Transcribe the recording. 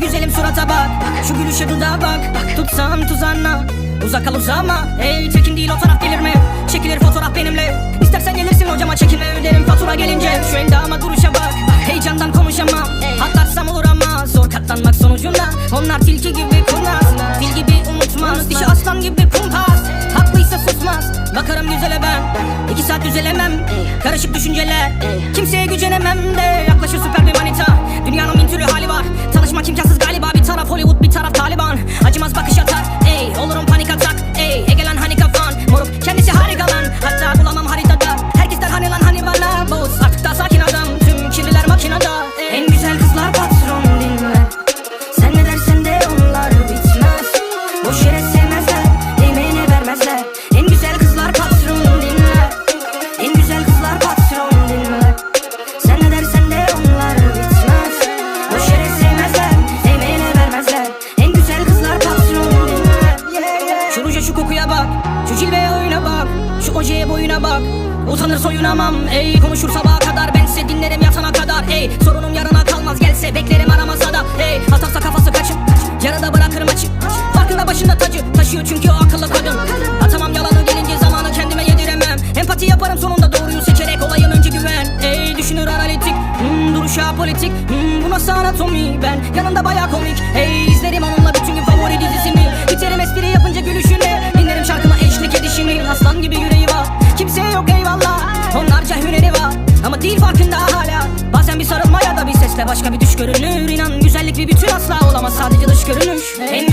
surata bak. Şu gülüşe dudağa bak. Tutsam tuzağına. Uzak kal uzama Ey tekin değil o taraf gelir mi? Çekilir fotoğraf benimle. İstersen gelirsin hocama çekinme öderim fatura gelince. Şu endama duruşa bak. Heyecandan konuşamam. Atlarsam olur ama Zor katlanmak sonucunda. Onlar tilki gibi kurnaz. Fil gibi unutmaz. Dişi aslan gibi kumpas. Haklıysa susmaz. Bakarım güzele ben. İki saat düzelemem Karışık düşünceler. Kimseye gücenemem de Hollywood bir taraf Taliban. Acımaz bakış atar ojeye boyuna bak. Utanır soyunamam. Ey Konuşur sabaha kadar. Ben size dinlerim yatana kadar. Ey Sorunum yarına kalmaz. Gelse beklerim aramasa da. Ey Atarsa kafası kaçıp Yarıda bırakırım açık Farkında başında tacı Taşıyor çünkü o akıllı kadın. Atamam yalanı gelince zamanı kendime yediremem. Empati yaparım sonunda doğruyu seçerek olayın önce güven. Ey düşünür analitik. Hmm, Duruşa politik. Hmm, Bu nasıl anatomi? Ben Yanında baya komik. Ey izlerim onunla sesle başka bir düş görünür İnan güzellik bir bütün asla olamaz. Sadece dış görünüş En